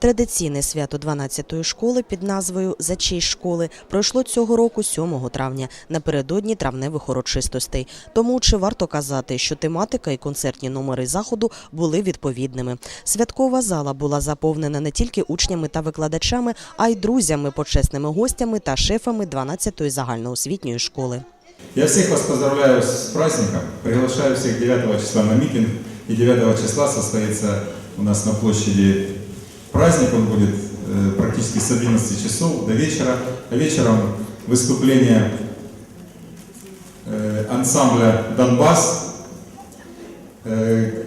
Традиційне свято 12-ї школи під назвою За честь школи пройшло цього року 7 травня напередодні травневих урочистостей. Тому чи варто казати, що тематика і концертні номери заходу були відповідними. Святкова зала була заповнена не тільки учнями та викладачами, а й друзями, почесними гостями та шефами 12-ї загальноосвітньої школи. Я всех вас поздравляю с праздником. Приглашаю всех 9 числа на митинг. И 9 числа состоится у нас на площади праздник. Он будет э, практически с 11 часов до вечера. А вечером выступление э, ансамбля «Донбасс», э,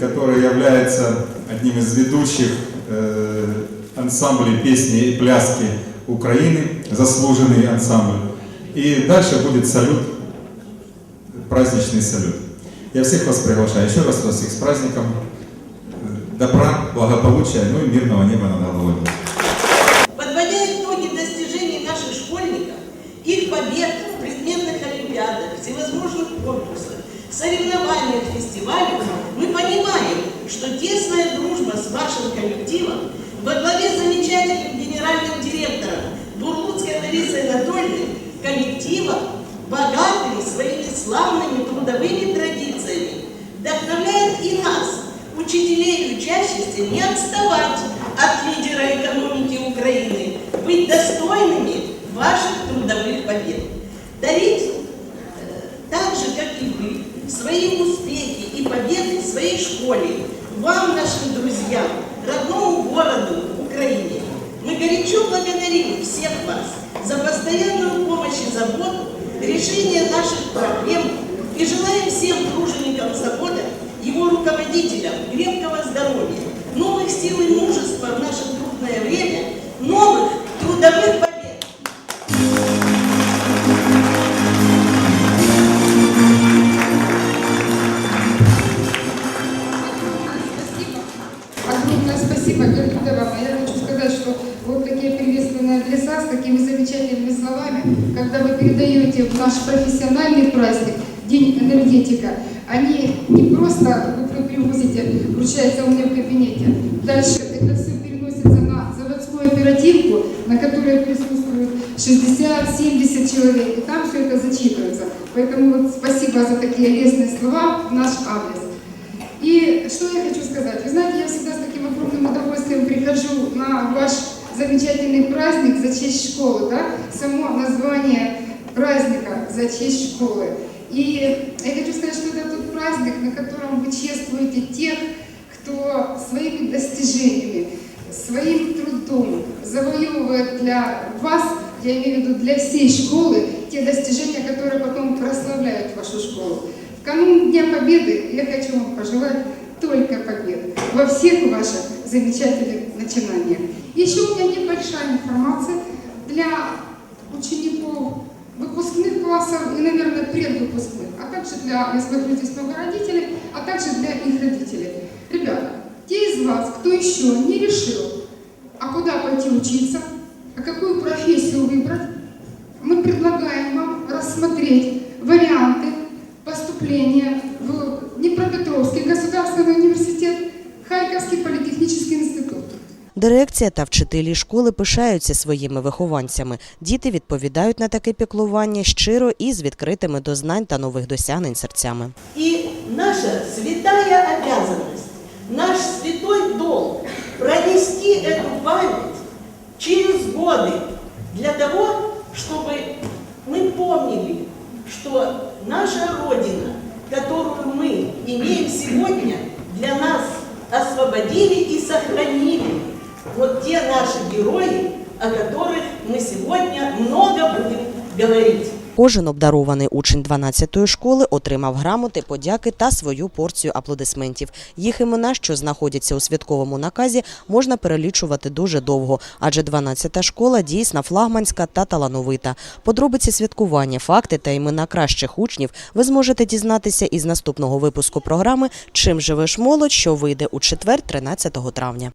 который является одним из ведущих ансамблей песни и пляски Украины, заслуженный ансамбль. И дальше будет салют, праздничный салют. Я всех вас приглашаю. Еще раз вас всех с праздником. Добра, благополучия, ну и мирного неба над головой. Подводя итоги достижений наших школьников, их побед в предметных олимпиадах, всевозможных конкурсах, соревнованиях, фестивалях, мы понимаем, что тесная дружба с вашим коллективом во главе с замечательным генеральным директором Бурлуцкой Ларисой Анатольевной коллектива, богатыми своими славными трудовыми традициями, вдохновляет и нас, учителей и учащихся, не отставать от лидера экономики Украины, быть достойными ваших трудовых побед. Дарить э, так же, как и вы, свои успехи и победы в своей школе, вам, нашим друзьям, родному городу, Украине. Мы горячо благодарим всех вас за постоянную помощь и заботу, решение наших проблем и желаем всем труженикам завода, его руководителям крепкого здоровья, новых сил и мужества в наше трудное время, новых трудовых побед. Когда вы передаете в наш профессиональный праздник, День энергетика, они не просто вы привозите, вручается у меня в кабинете. Дальше это все переносится на заводскую оперативку, на которой присутствует 60-70 человек, и там все это зачитывается. Поэтому вот спасибо за такие лестные слова в наш адрес. И что я хочу сказать? Вы знаете, я всегда с таким огромным удовольствием прихожу на ваш замечательный праздник за честь школы, да? Само название праздника за честь школы. И я хочу сказать, что это тот праздник, на котором вы чествуете тех, кто своими достижениями, своим трудом завоевывает для вас, я имею в виду для всей школы, те достижения, которые потом прославляют вашу школу. В канун Дня Победы я хочу вам пожелать только побед во всех ваших замечательных начинаниях. Еще у меня небольшая информация для учеников выпускных классов и, наверное, предвыпускных, а также для, здесь много родителей, а также для их родителей. Ребята, те из вас, кто еще не решил, а куда пойти учиться, а какую профессию выбрать, мы предлагаем вам рассмотреть варианты поступления в Днепропетровский государственный университет, Харьковский политехнический. Дирекція та вчителі школи пишаються своїми вихованцями. Діти відповідають на таке піклування щиро і з відкритими до знань та нових досягнень серцями. И наша святая обязанность, наш святой долг пронести эту память через годы для того, чтобы мы помнили, что наша Родина, о которых мы сегодня много будем говорить. Кожен обдарований учень 12-ї школи отримав грамоти, подяки та свою порцію аплодисментів. Їх імена, що знаходяться у святковому наказі, можна перелічувати дуже довго, адже 12-та школа дійсно флагманська та талановита. Подробиці святкування, факти та імена кращих учнів ви зможете дізнатися із наступного випуску програми Чим живеш молодь, що вийде у четвер, 13 травня.